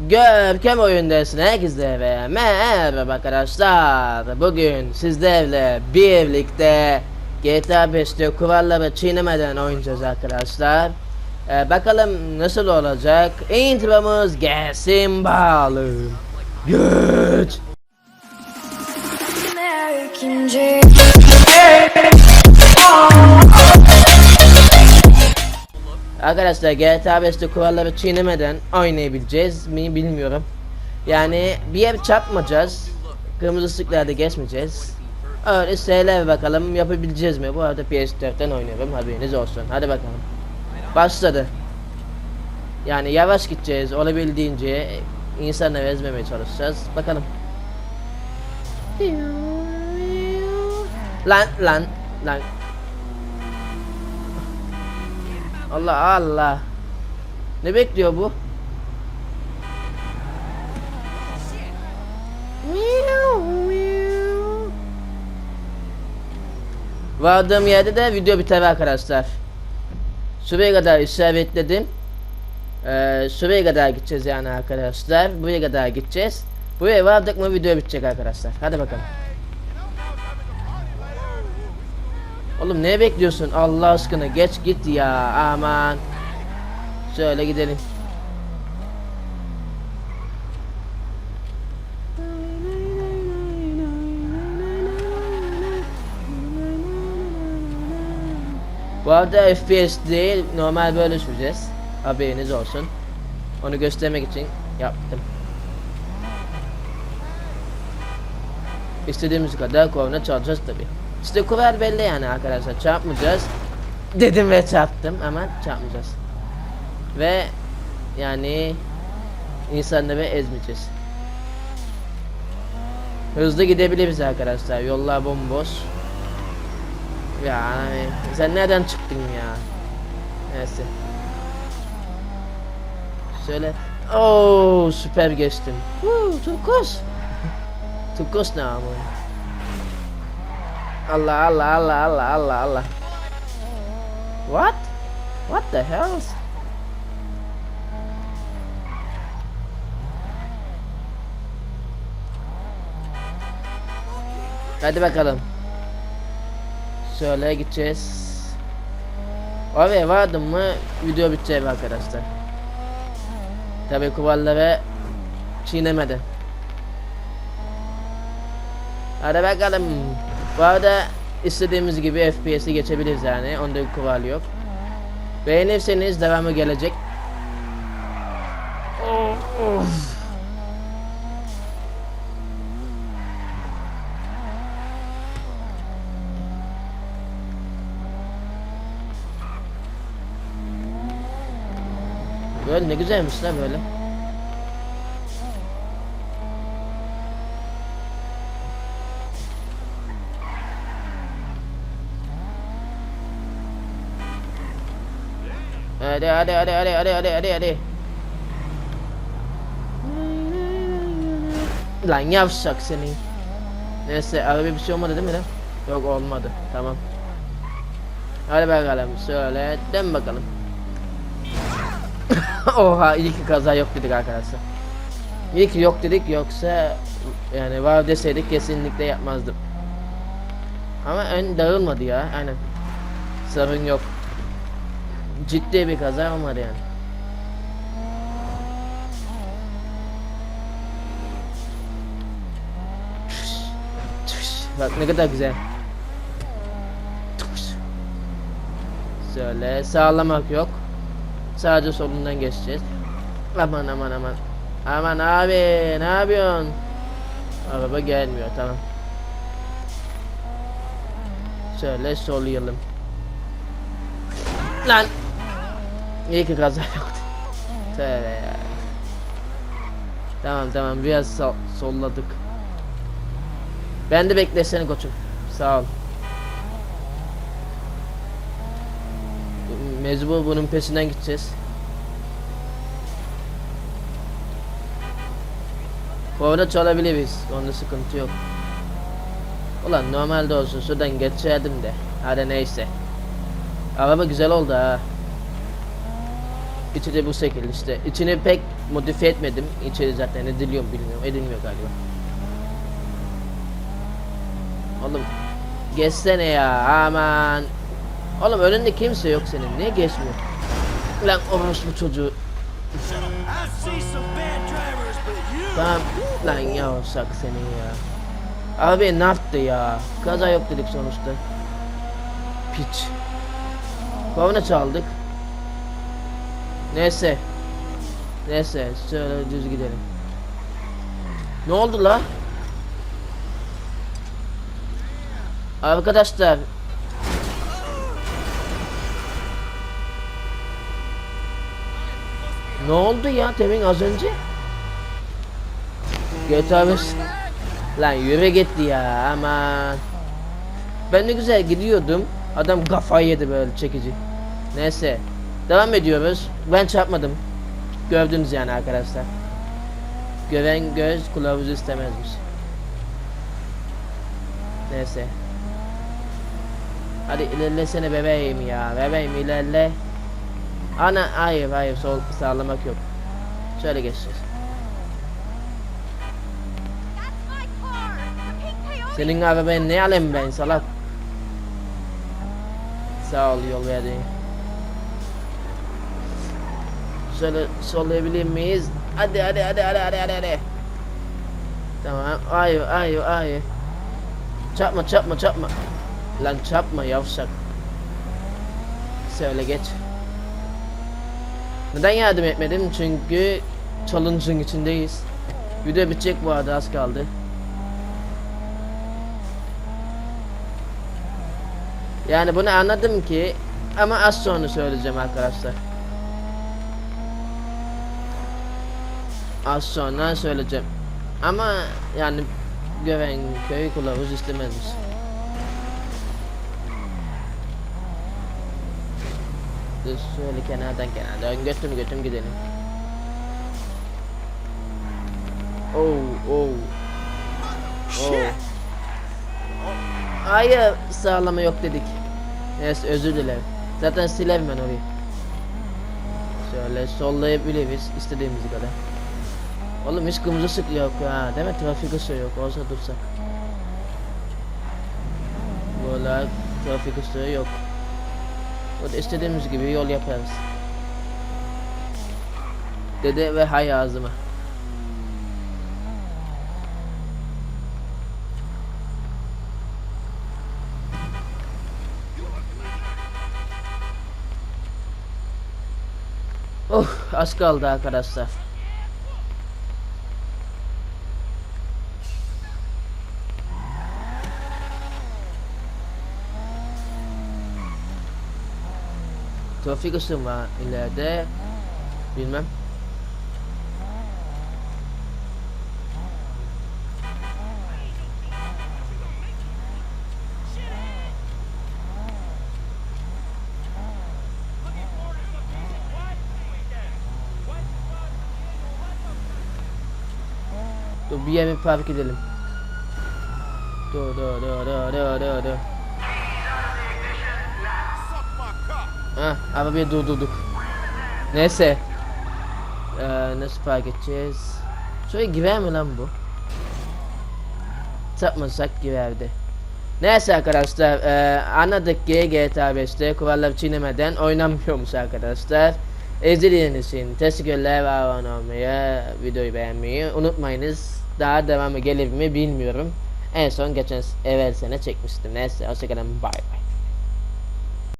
Görkem oyundasın herkese ve merhaba arkadaşlar. Bugün sizlerle birlikte GTA 5'te kuralları çiğnemeden oynayacağız arkadaşlar. Ee, bakalım nasıl olacak. Intromuz gelsin bağlı. Güç. American. Arkadaşlar GTA 5'te kuralları çiğnemeden oynayabileceğiz mi bilmiyorum. Yani bir yer çarpmayacağız. Kırmızı ışıklarda geçmeyeceğiz. Öyle şeyler bakalım yapabileceğiz mi? Bu arada PS4'ten oynuyorum haberiniz olsun. Hadi bakalım. Başladı. Yani yavaş gideceğiz olabildiğince insanları ezmemeye çalışacağız. Bakalım. Lan lan lan. Allah Allah. Ne bekliyor bu? Vardığım yerde de video biter arkadaşlar. Şuraya kadar işaretledim. Ee, şuraya kadar gideceğiz yani arkadaşlar. Buraya kadar gideceğiz. Buraya vardık mı video bitecek arkadaşlar. Hadi bakalım. Oğlum ne bekliyorsun Allah aşkına geç git ya aman. Şöyle gidelim. Bu arada FPS değil normal böyle süreceğiz. Haberiniz olsun. Onu göstermek için yaptım. İstediğimiz kadar korna çalacağız tabi. İşte kural belli yani arkadaşlar çarpmayacağız. Dedim ve çarptım ama çarpmayacağız. Ve yani insanları ezmeyeceğiz. Hızlı gidebiliriz arkadaşlar. Yollar bomboş. Ya hani sen nereden çıktın ya? Neyse. Şöyle. Oo süper geçtim. Woo, Turkos. Turkos ne ama? Allah Allah Allah Allah Allah Allah. What? What the hell? Hadi bakalım. Şöyle gideceğiz. Oraya vardım mı video bitecek arkadaşlar. Tabi kuralları çiğnemeden. Hadi bakalım. Bu arada istediğimiz gibi FPS'i geçebiliriz yani. Onda bir kural yok. Beğenirseniz devamı gelecek. Of. Böyle ne güzelmiş lan böyle. Hadi hadi hadi hadi hadi hadi hadi hadi. Lan yavşak seni. Neyse araba bir şey olmadı değil mi lan? Yok olmadı. Tamam. Hadi bakalım şöyle dön bakalım. Oha iyi ki kaza yok dedik arkadaşlar. İyi yok dedik yoksa yani var deseydik kesinlikle yapmazdım. Ama ön dağılmadı ya aynen. Sorun yok. Ciddi bir kaza olmadı yani. Bak ne kadar güzel. Şöyle sağlamak yok. Sadece solundan geçeceğiz. Aman aman aman. Aman abi ne yapıyorsun? Araba gelmiyor tamam. Şöyle sollayalım. Lan. İyi ki kaza yoktu. Tövbe ya. Tamam tamam biraz sol solladık. Ben de beklesene koçum. Sağ ol. Mecbur bunun peşinden gideceğiz. Korna çalabiliriz. Onda sıkıntı yok. Ulan normalde olsun şuradan geçerdim de. Hadi neyse. Araba güzel oldu ha. İçi de bu şekil işte. İçini pek modifiye etmedim. İçeri zaten ediliyor bilmiyorum. Edilmiyor galiba. Oğlum geçsene ya aman. Oğlum önünde kimse yok senin. Niye geçmiyor? Lan orospu çocuğu. Tamam lan yavşak senin ya. Abi ne yaptı ya? Kaza yok dedik sonuçta. Piç. Korna çaldık. Neyse. Neyse şöyle düz gidelim. Ne oldu la? Arkadaşlar. Ne oldu ya demin az önce? GTA 5 Lan yürü gitti ya aman Ben ne güzel gidiyordum Adam kafayı yedi böyle çekici Neyse Devam ediyoruz. Ben çarpmadım. Gördünüz yani arkadaşlar. Gören göz kılavuz istemezmiş. Neyse. Hadi ilerlesene bebeğim ya. Bebeğim ilerle. Ana hayır hayır. Sol sağlamak yok. Şöyle geçeceğiz! Senin arabayı ne alayım ben salak? Sağ ol yol verdiğin. Şöyle sollayabilir miyiz? Hadi hadi hadi hadi hadi hadi hadi. Tamam. Hayır hayır hayır. Çarpma çarpma çarpma. Lan çarpma yavşak. Söyle geç. Neden yardım etmedim? Çünkü challenge'ın içindeyiz. Video bitecek bu arada az kaldı. Yani bunu anladım ki ama az sonra söyleyeceğim arkadaşlar. Az sonra söyleyeceğim. Ama yani güven köy kılavuz istemezmiş. Dur şöyle kenardan kenardan götüm götüm gidelim. Oh oh. Oh. Hayır sağlama yok dedik. Neyse özür dilerim. Zaten silerim ben orayı. Şöyle sollayabiliriz istediğimiz kadar. Oğlum hiç kırmızı ışık yok ha. Değil? Trafik ışığı yok. Olsa dursak. Böyle trafik ışığı yok. Burada istediğimiz gibi yol yaparız. Dede ve hay ağzıma. Oh az kaldı arkadaşlar. Trafik var ileride. Bilmem. Dur bir yere park edelim. Dur dur dur dur dur dur Ha, arabayı durdurduk. Neyse. Ee, nasıl park edeceğiz? Şöyle girer mi lan bu? Sapmasak girerdi. Neyse arkadaşlar ee, anladık ki GTA 5'te kuralları çiğnemeden oynanmıyormuş arkadaşlar. İzlediğiniz için teşekkürler ve abone olmayı, videoyu beğenmeyi unutmayınız. Daha devamı gelir mi bilmiyorum. En son geçen evvel sene çekmiştim. Neyse hoşçakalın bay bay.